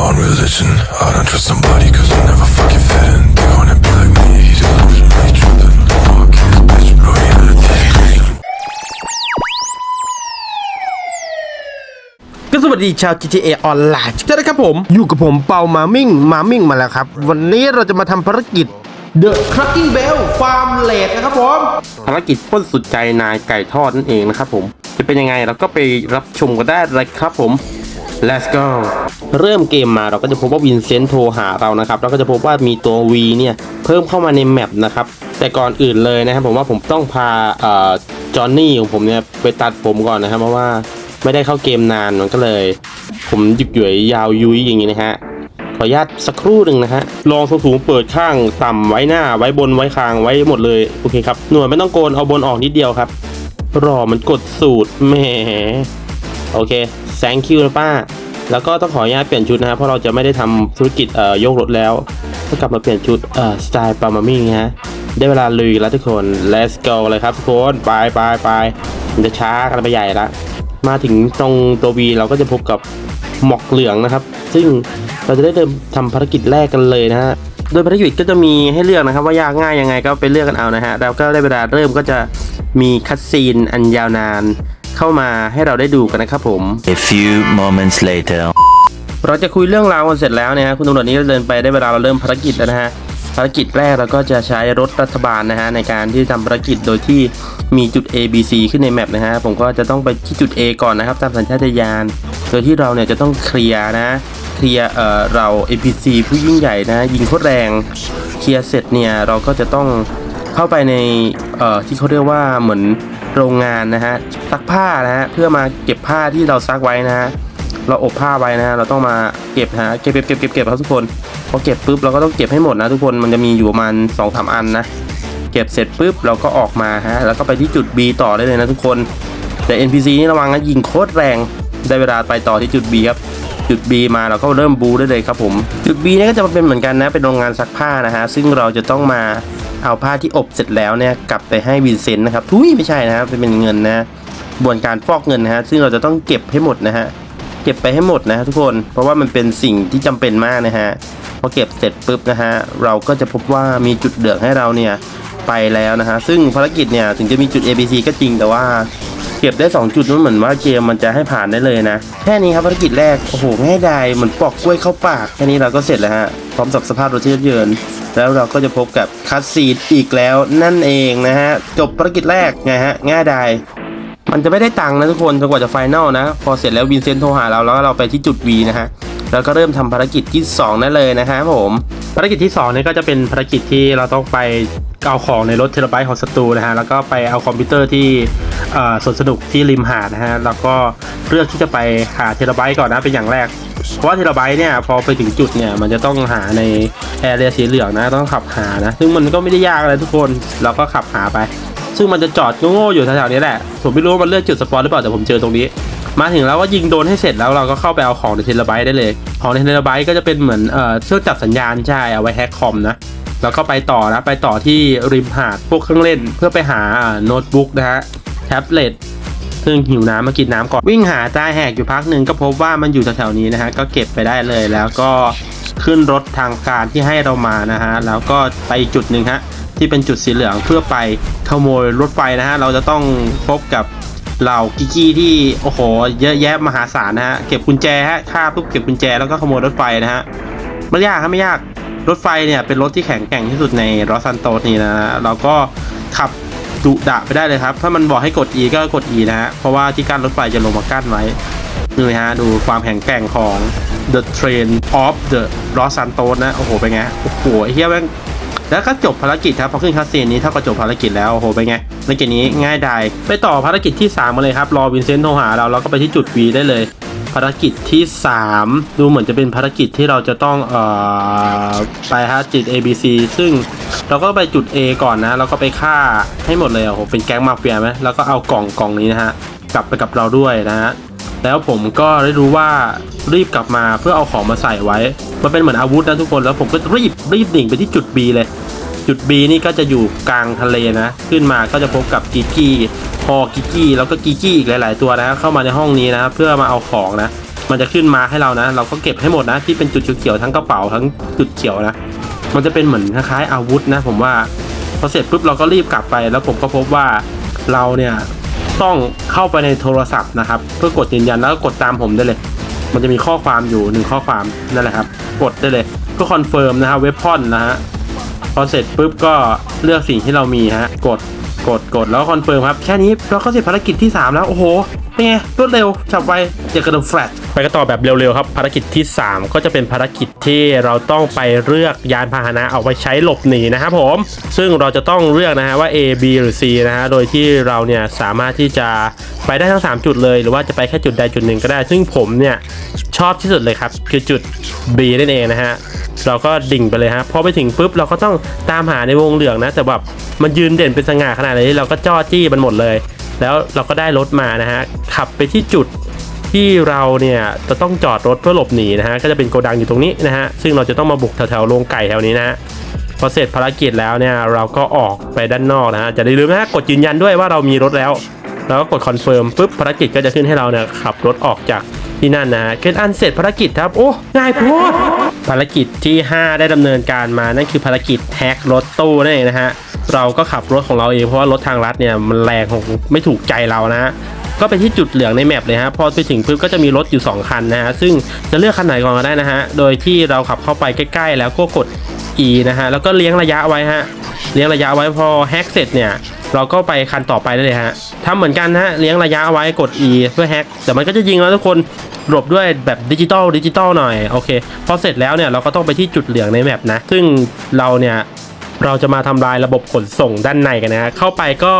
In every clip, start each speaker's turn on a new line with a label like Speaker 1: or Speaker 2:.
Speaker 1: own religion. I don't trust somebody cause I never fucking fit in. They wanna be like me, delusionally tripping. Fuck his bitch, bro, reality.
Speaker 2: ก็สวัสดีชาว GTA ออนไลน์ทุกท่านนะครับผม อยู่กับผมเปามามิ่ง มามิ่งมาแล้วครับ วันนี้เราจะมาทำภารกิจ The Cracking Bell Farm l a d นะครับผม ภารกิจปล้นสุดใจนายไก่ทอดนั่นเองนะครับผม จะเป็นยังไงเราก็ไปรับชมกันได้เลยครับผม Let's go เริ่มเกมมาเราก็จะพบว่าวินเซนต์โทรหาเรานะครับแล้วก็จะพบว่ามีตัว V เนี่ยเพิ่มเข้ามาในแมปนะครับแต่ก่อนอื่นเลยนะครับผมว่าผมต้องพาจอห์นนี่ของผมเนี่ยไปตัดผมก่อนนะครับเพราะว่าไม่ได้เข้าเกมนานมันก็เลย ผมหยุดหย่วยยาวยุ้ยอย่างนี้นะฮะขออนุญาตสักครู่หนึ่งนะฮะลองสูงๆเปิดข้างต่ำไว้หน้าไว้บนไว้คางไว้หมดเลยโอเคครับหน่วยไม่ต้องโกนเอาบนออกนิดเดียวครับรอมันกดสูตรแหมโอเค thank you นะป้า แล้วก็ต้องขออนุญาตเปลี่ยนชุดนะครับเพราะเราจะไม่ได้ทำธุรกิจเอ่อยกรถแล้วก็กลับมาเปลี่ยนชุดเอ่อสไตล์ปามามิ่ฮะได้เวลาลุยแล้วทุกคน let's go เลยครับทุกคนไปไปไปมันจะช้ากันไปใหญ่ละมาถึงตรงตัววีเราก็จะพบกับหมอกเหลืองนะครับ ซึ่งเราจะได้เริ่มทำภารกิจแรกกันเลยนะฮะโดยภารกิจก็จะมีให้เลือกนะครับ ว่ายากง่ายยังไงก็ไปเลือกกันเอานะฮะแล้วก็ได้เวลาเริ่มก็จะมีคัดซีนอันยาวนาน เข้ามาให้เราได้ดูกันนะครับผม
Speaker 3: A few moments later.
Speaker 2: เราจะคุยเรื่องราวกันเสร็จแล้วเนี่ยฮะคุณตำรวจนี้เดินไปได้เวลาเราเริ่มภารกิจแล้วนะฮะภารกิจแรกเราก็จะใช้รถรัฐบาลนะฮะในการที่ทำภารกิจโดยที่มีจุด A B C ขึ้นในแมปนะฮะผมก็จะต้องไปที่จุด A ก่อนนะครับ ตามสัญชาตญาณโดยที่เราเนี่ยจะต้องเคลียร์นะเคลียร์เอ่อเรา APC ผู้ยิ่งใหญ่นะยิงโคตรแรงเคลียร์เสร็จเนี่ยเราก็จะต้องเข้าไปในเอ่อที่เขาเรียกว่าเหมือน โรงงานนะฮะซักผ้านะฮะเพื่อมาเก็บผ้าที่เราซักไว้นะฮะเราอบผ้าไว้นะเราต้องมาเก็บฮะเก็บเก็บเก็บเก็บเก็บครับทุกคนพอเก็บปุ๊บเราก็ต้องเก็บให้หมดนะทุกคนมันจะมีอยู่ประมาณสองสามอันนะเก็บเสร็จปุ๊บเราก็ออกมาฮะแล้วก็ไปที่จุด B ต่อได้เลยนะทุกคนแต่ NPC นี่ระวังนะยิงโคตรแรงได้เวลาไปต่อที่จุด B ครับ จุด B มาเราก็เริ่มบูได้เลยครับผมจุด B เนี่ยก็จะเป็นเหมือนกันนะเป็นโรงงานซักผ้านะฮะซึ่งเราจะต้องมาเอาผ้าที่อบเสร็จแล้วเนี่ยกลับไปให้วินเซนต์นะครับทุยไม่ใช่นะครับเป็นเงินนะบวนการฟอกเงินนะฮะซึ่งเราจะต้องเก็บให้หมดนะฮะเก็บไปให้หมดนะฮะทุกคนเพราะว่ามันเป็นสิ่งที่จำเป็นมากนะฮะพอเก็บเสร็จปุ๊บนะฮะเราก็จะพบว่ามีจุดเหลืองให้เราเนี่ยไปแล้วนะฮะซึ่งภารกิจเนี่ยถึงจะมีจุด ABC ก็จริงแต่ว่า เก็บได้ 2 จุดนั้นเหมือนว่าเกมมันจะให้ผ่านได้เลยนะ แค่นี้ครับภารกิจแรก โอ้โหง่ายดายเหมือนปอกกล้วยเข้าปากแค่นี้เราก็เสร็จแล้วฮะ พร้อมกับสภาพรถที่เยิน แล้วเราก็จะพบกับคัสซีดอีกแล้วนั่นเองนะฮะ จบภารกิจแรกไงฮะ ง่ายดายมันจะไม่ได้ตังค์นะทุกคนจนกว่าจะไฟแนลนะ พอเสร็จแล้ววินเซนต์โทรหาเราแล้วเราไปที่จุด V นะฮะแล้วก็เริ่มทำภารกิจที่2นั่นเลยนะฮะผม ภารกิจที่2นี่ก็จะเป็นภารกิจที่เราต้องไป เอาของในรถเทเลไบต์ของศัตรูนะฮะแล้วก็ไปเอาคอมพิวเตอร์ที่สวนสนุกที่ริมหาดนะฮะแล้วก็เลือกที่จะไปหาเทเลไบต์ก่อนนะเป็นอย่างแรก เพราะว่าเทเลไบต์เนี่ยพอไปถึงจุดเนี่ยมันจะต้องหาในแอเรียสีเหลืองนะต้องขับหานะซึ่งมันก็ไม่ได้ยากอะไรทุกคนเราก็ขับหาไป ซึ่งมันจะจอดโง่ๆอยู่แถวๆนี้แหละผมไม่รู้ว่ามันเลือกจุดสปอนหรือเปล่าแต่ผมเจอตรงนี้มาถึงแล้วก็ยิงโดนให้เสร็จแล้วเราก็เข้าไปเอาของในเทเลไบต์ได้เลย ของในเทเลไบต์ก็จะเป็นเหมือนเอ่อเครื่องจับสัญญาณใช่เอาไว้แฮกคอมนะ แล้วก็ไปต่อนะไปต่อที่ริมหาดพวกเครื่องเล่น เพื่อไปหาโน้ตบุ๊กนะฮะแท็บเล็ตซึ่งหิวน้ำมากินน้ำก่อนวิ่งหาใต้แหกอยู่พักหนึ่งก็พบว่ามันอยู่แถวๆนี้นะฮะก็เก็บไปได้เลยแล้วก็ขึ้นรถทางการที่ให้เรามานะฮะแล้วก็ไปอีกจุดหนึ่งฮะที่เป็นจุดสีเหลืองเพื่อไปขโมยรถไฟนะฮะเราจะต้องพบกับเหล่ากิกี้ที่โอ้โหเยอะแยะมหาศาลนะฮะเก็บกุญแจฮะฆ่าปุ๊บเก็บกุญแจแล้วก็ขโมยรถไฟนะฮะไม่ยากครับไม่ยาก รถไฟเนี่ยเป็นรถที่แข็งแกร่งที่สุดในรอสซันโตสนี่นะเราก็ขับดุดะไปได้เลยครับ ถ้ามันบอกให้กด E ก็กด E นะฮะ เพราะว่าที่กั้นรถไฟจะลงมากั้นไว้นี่เลยฮะ ดูความแข็งแกร่งของ The Train of the Los Santos นะ โอ้โห เป็นไง โอ้โหไอ้เฮียแม่งแล้วก็จบภารกิจครับ พอขึ้นคัสซีนนี้เท่ากับจบภารกิจแล้วโอ้โหเป็นไงภารกิจนี้ง่ายดายไปต่อภารกิจที่3มาเลยครับ รอวินเซนต์โทรหาเราแล้วก็ไปที่จุด V ได้เลย ภารกิจที่ 3 ดูเหมือนจะเป็นภารกิจที่เราจะต้องเอ่อไปฮะจิต ABC ซึ่งเราก็ไปจุด A ก่อนนะ แล้วก็ไปฆ่าให้หมดเลยโอ้โหเป็นแก๊งมาเฟียไหมแล้วก็เอากล่องกล่องนี้นะฮะกลับไปกับเราด้วยนะฮะแล้วผมก็ได้รู้ว่ารีบกลับมาเพื่อเอาของมาใส่ไว้ มันเป็นเหมือนอาวุธนะทุกคนแล้วผมก็รีบรีบดิ่งไปที่จุด B เลย จุด B นี่ก็จะอยู่กลางทะเลนะ ขึ้นมาก็จะพบกับกิกกี้พอกิกกี้แล้วก็กิกกี้อีกหลาย ๆ ตัวนะเข้ามาในห้องนี้นะเพื่อมาเอาของนะ มันจะขึ้นมาให้เรานะ เราก็เก็บให้หมดนะ ที่เป็นจุดเขียวๆทั้งกระเป๋าทั้งจุดเขียวนะ มันจะเป็นเหมือนคล้ายๆอาวุธนะ ผมว่าพอเสร็จปุ๊บเราก็รีบกลับไป แล้วผมก็พบว่าเราเนี่ยต้องเข้าไปในโทรศัพท์นะครับ เพื่อกดยืนยันแล้วก็กดตามผมได้เลย มันจะมีข้อความอยู่หนึ่งข้อความนั่นแหละครับ กดได้เลยเพื่อคอนเฟิร์มนะฮะเว็บพอนนะฮะ พอเสร็จปุ๊บก็เลือกสิ่งที่เรามีฮะ กด กด กดแล้วคอนเฟิร์มครับ แค่นี้เราก็เสร็จภารกิจที่ 3 แล้ว โอ้โห เป็นไงรวดเร็วฉับไวเจอกระดดแฟลตไปกันต่อแบบเร็วๆครับภารกิจที่ 3 ก็จะเป็นภารกิจที่เราต้องไปเลือกยานพาหนะเอาไปใช้หลบหนีนะครับผม ซึ่งเราจะต้องเลือกนะฮะว่า A B หรือ C นะฮะโดยที่เราเนี่ยสามารถที่จะไปได้ทั้ง 3 จุดเลย หรือว่าจะไปแค่จุดใดจุดหนึ่งก็ได้ ซึ่งผมเนี่ยชอบที่สุดเลยครับคือจุด B นั่นเองนะฮะเราก็ดิ่งไปเลยฮะพอไปถึงปุ๊บเราก็ต้องตามหาในวงเหลืองนะแต่แบบมันยืนเด่นเป็นสง่าขนาดนี้เราก็จ้อจี้มันหมดเลย แล้วเราก็ได้รถมานะฮะขับไปที่จุดที่เราเนี่ยจะต้องจอดรถเพื่อหลบหนีนะฮะก็จะเป็นโกดังอยู่ตรงนี้นะฮะซึ่งเราจะต้องมาบุกแถวๆโรงไก่แถวนี้นะฮะพอเสร็จภารกิจแล้วเนี่ยเราก็ออกไปด้านนอกนะฮะจะได้ลืมนะฮะกดยืนยันด้วยว่าเรามีรถแล้ว แล้วก็กดคอนเฟิร์มปุ๊บภารกิจก็จะขึ้นให้เราเนี่ยขับรถออกจากที่นั่นนะฮะเป็นอันเสร็จภารกิจครับ โอ้ง่ายโพดภารกิจที่ 5 ได้ดำเนินการมานั่นคือภารกิจแฮกรถตู้นั่นเองนะฮะ เราก็ขับรถของเราเองเพราะว่ารถทางลัดเนี่ยมันแรงของไม่ถูกใจเรานะ ก็ไปที่จุดเหลืองในแมปเลยฮะพอไปถึงปุ๊บก็จะมีรถอยู่ 2 คันนะฮะซึ่งจะเลือกคันไหนก่อนก็ได้นะฮะโดยที่เราขับเข้าไปใกล้ ๆ แล้วก็กด E นะฮะแล้วก็เลี้ยงระยะไว้ฮะเลี้ยงระยะไว้พอแฮกเสร็จเนี่ยเราก็ไปคันต่อไปได้เลยฮะทำเหมือนกันนะฮะเลี้ยงระยะไว้กด E เพื่อแฮกแต่มันก็จะยิงแล้วทุกคนหลบด้วยแบบดิจิตอลดิจิตอลหน่อยโอเคพอเสร็จแล้วเนี่ยเราก็ต้องไปที่จุดเหลืองในแมปนะซึ่งเราเนี่ย เราจะมาทำลายระบบขนส่งด้านในกันนะฮะเข้าไปก็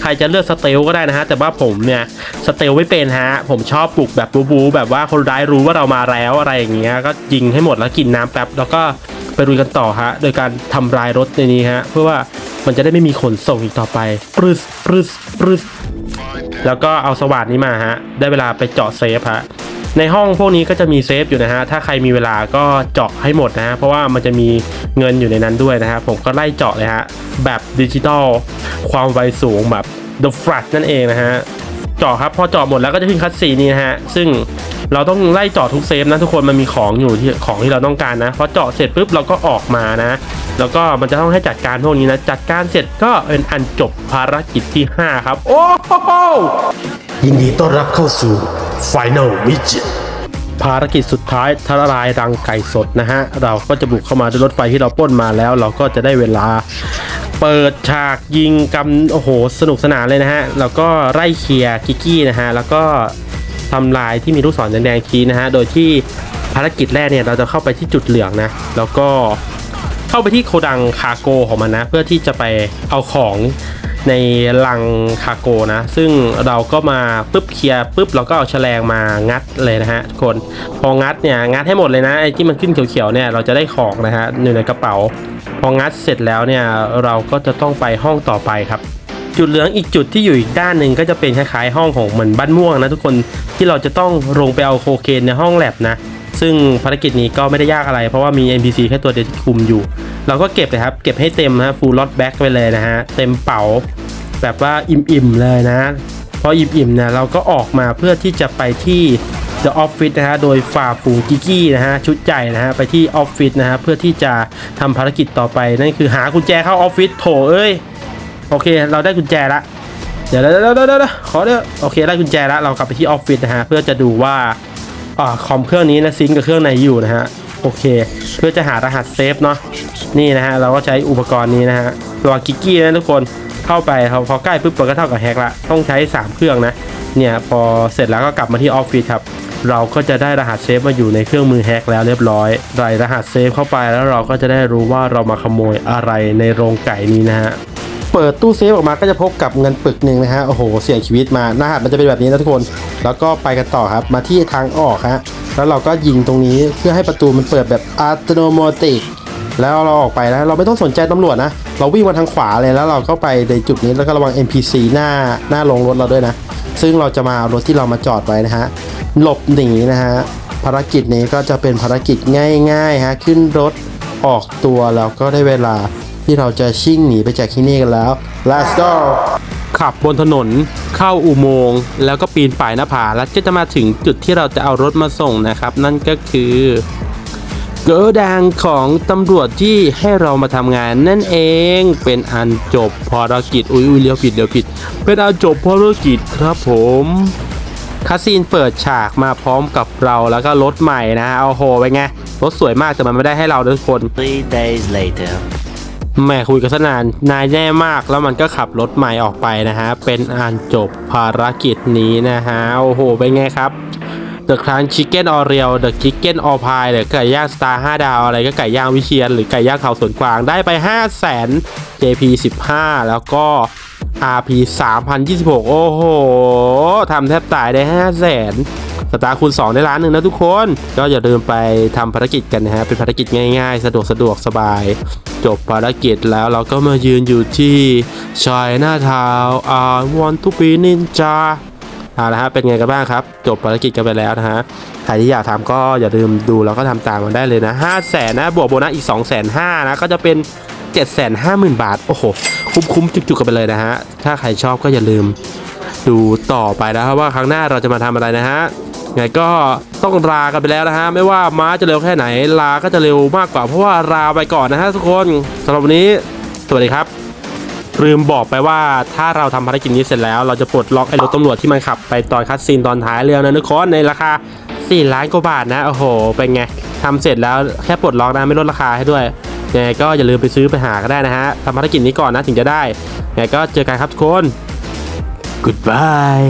Speaker 2: ใครจะเลือกสเตลก็ได้นะฮะแต่ว่าผมเนี่ยสเตลไม่เป็นฮะผมชอบปลุกแบบบูบูแบบว่าคนร้ายรู้ว่าเรามาแล้วอะไรอย่างเงี้ยก็ยิงให้หมดแล้วกินน้ำแป๊บแล้วก็ไปรุยกันต่อฮะโดยการทำลายรถในนี้ฮะเพื่อว่ามันจะได้ไม่มีขนส่งอีกต่อไปปรึสปรึสปรึสแล้วก็เอาสว่านนี้มาฮะได้เวลาไปเจาะเซฟฮะ ในห้องพวกนี้ก็จะมีเซฟอยู่นะฮะ ถ้าใครมีเวลาก็เจาะให้หมดนะฮะ เพราะว่ามันจะมีเงินอยู่ในนั้นด้วยนะฮะผมก็ไล่เจาะเลยฮะ แบบดิจิตอล ความไวสูงแบบ The Flash นั่นเองนะฮะ เจาะครับ พอเจาะหมดแล้วก็จะขึ้นคัดซีนนี้นะฮะ ซึ่งเราต้องไล่เจาะทุกเซฟนะทุกคนมันมีของอยู่ที่ของที่เราต้องการนะพอเจาะเสร็จปุ๊บเราก็ออกมานะ แล้วก็มันจะต้องให้จัดการพวกนี้นะ จัดการเสร็จก็เป็นอันจบภารกิจที่ 5 ครับ โอ้โหยินดีต้อนรับเข้าสู่ Final Mission ภารกิจสุดท้ายทลายรังไก่สดนะฮะ เราก็จะบุกเข้ามาด้วยรถไฟที่เราป้นมาแล้ว เราก็จะได้เวลาเปิดฉากยิงกันโอ้โห สนุกสนานเลยนะฮะ แล้วก็ไล่เคลียร์กิกกี้นะฮะ แล้วก็ทำลายที่มีลูกศรแดงๆชี้นะฮะ โดยที่ภารกิจแรกเนี่ยเราจะเข้าไปที่จุดเหลืองนะ แล้วก็เข้าไปที่โกดังคาโกของมันนะ เพื่อที่จะไปเอาของ ในลังคาโกนะ ซึ่งเราก็มาปุ๊บเคลียร์ปุ๊บเราก็เอาแฉลงมางัดเลยนะฮะทุกคนพองัดเนี่ยงัดให้หมดเลยนะไอ้ที่มันขึ้นเขียวๆเนี่ยเราจะได้ของนะฮะอยู่ในกระเป๋า พองัดเสร็จแล้วเนี่ยเราก็จะต้องไปห้องต่อไปครับ จุดเหลืองอีกจุดที่อยู่อีกด้านหนึ่งก็จะเป็นคล้ายๆห้องของเหมือนบ้านม่วงนะทุกคนที่เราจะต้องลงไปเอาโคเคนในห้องแลบนะ ซึ่งภารกิจนี้ก็ไม่ได้ยากอะไร เพราะว่ามี NPC แค่ตัวเดียวที่คุมอยู่ เราก็เก็บเลยครับ เก็บให้เต็มนะฟูลล็อตแบ็กไปเลยนะฮะ เต็มเป๋า แบบว่าอิ่มๆเลยนะ พออิ่มๆเนี่ยเราก็ออกมาเพื่อที่จะไปที่ The Office นะฮะ โดยฝ่าฝูงกิกกี้นะฮะ ชุดใหญ่นะฮะ ไปที่ออฟฟิศนะฮะ เพื่อที่จะทำภารกิจต่อไป นั่นคือหากุญแจเข้าออฟฟิศโถเอ้ย โอเค เราได้กุญแจละเดี๋ยวเดี๋ยวเดี๋ยวเดี๋ยวเขอเดี๋ยวโอเค ได้กุญแจล้วเรากลับไปที่ออฟฟิศนะฮะ เพื่อจะดูว่า อ่าคอมเครื่องนี้นะซิงกับเครื่องไหนอยู่นะฮะโอเค เพื่อจะหารหัสเซฟเนาะนี่นะฮะเราก็ใช้อุปกรณ์นี้นะฮะตัวกิกกี้นะทุกคนเข้าไปพอพอใกล้ปุ๊บมันก็เท่ากับแฮกละต้องใช้ 3 เครื่องนะเนี่ยพอเสร็จแล้วก็กลับมาที่ออฟฟิศครับเราก็จะได้รหัสเซฟมาอยู่ในเครื่องมือแฮกแล้วเรียบร้อยใส่รหัสเซฟเข้าไปแล้วเราก็จะได้รู้ว่าเรามาขโมยอะไรในโรงไก่นี้นะฮะ เปิดตู้เซฟออกมาก็จะพบกับเงินปึกหนึ่งนะฮะโอ้โหเสี่ยงชีวิตมาหน้าหัสมันจะเป็นแบบนี้นะทุกคน แล้วก็ไปกันต่อครับมาที่ทางออกฮะแล้วเราก็ยิงตรงนี้เพื่อให้ประตูมันเปิดแบบอัตโนมัติแล้วเราออกไปนะเราไม่ต้องสนใจตำรวจนะ เราวิ่งมาทางขวาเลยแล้วเราก็ไปในจุดนี้แล้วก็ระวัง NPC หน้าหน้าลงรถเราด้วยนะ ซึ่งเราจะมาารถที่เรามาจอดไว้นะฮะหลบหนีนะฮะภารกิจนี้ก็จะเป็นภารกิจง่ายๆฮะขึ้นรถออกตัวแล้วก็ได้เวลา ที่เราจะชิ่งหนีไปจากที่นี่กันแล้ว let's go คขับบนถนนเข้าอุโมงค์แล้วก็ปีนป่ายหน้าผาแล้วก็จะมาถึงจุดที่เราจะเอารถมาส่งนะครับ นั่นก็คือเกอดังของตำรวจที่ให้เรามาทำงานนั่นเองเป็นอันจบภารกิจ อุ้ยอุ้ยเลี้ยวผิดเลี้ยวผิด เป็นอันจบภารกิจครับผมคาซีนเปิดฉากมาพร้อมกับเราแล้วก็รถใหม่นะเอาโหไปไงรถสวยมากแต่มันไม่ได้ให้เราทุกคน
Speaker 3: Three days later.
Speaker 2: แม่คุยกันซะนานนายแน่มากแล้วมันก็ขับรถใหม่ออกไปนะฮะ เป็นอันจบภารกิจนี้นะฮะ โอ้โห เป็นไงครับ The Crunch Chicken o r e a l The Chicken o p i e หรือไก่ย่างสตาร์5ดาว อะไรก็ไก่ย่างวิเชียน หรือไก่ย่างเขาสวนกวางได้ไป 5 0 0 0 0 0 JP 15 แล้วก็ RP 3026 โอ้โหทำแทบตายได้ 5 0 0 0 0 0 สตาร์คูณ2 ได้ล้านหนึ่งนะทุกคน ก็อย่าลืมไปทำภารกิจกันนะฮะ เป็นภารกิจง่ายๆ สะดวกสะดวกสบาย จบภารกิจแล้วเราก็มายืนอยู่ที่ชายหน้าทาวอา want to be ninja เอาละฮะเป็นไงกันบ้างครับ จบภารกิจกันไปแล้วนะฮะใครที่อยากทำก็อย่าลืมดูแล้วก็ทำตามมันได้เลยนะ 5 0 0แสนนะบวกโบนัสอีก 2 5 0 0 0นะก็จะเป็น 7 5 0 0 0 0 บาท โอ้โห คุ้มๆจุกๆกันไปเลยนะฮะ ถ้าใครชอบก็อย่าลืมดูต่อไปนะครับว่าครั้งหน้าเราจะมาทำอะไรนะฮะ ไงก็ต้องลากันไปแล้วนะฮะ ไม่ว่าม้าจะเร็วแค่ไหน ลาก็จะเร็วมากกว่า เพราะว่าลาไปก่อนนะฮะทุกคนสำหรับวันนี้ สวัสดีครับ ลืมบอกไปว่าถ้าเราทำภารกิจนี้เสร็จแล้ว เราจะปลดล็อกไอ้รถตำรวจที่มันขับไปตอนคัดซีนตอนท้ายเรื่องนะทุกคนในราคา4ล้านกว่าบาทนะ โอ้โห เป็นไงทำเสร็จแล้วแค่ปลดล็อกนะไม่ลดราคาให้ด้วยยังไงก็อย่าลืมไปซื้อไปหาก็ได้นะฮะทำภารกิจนี้ก่อนนะถึงจะได้ยังไงก็เจอกันครับทุกคน goodbye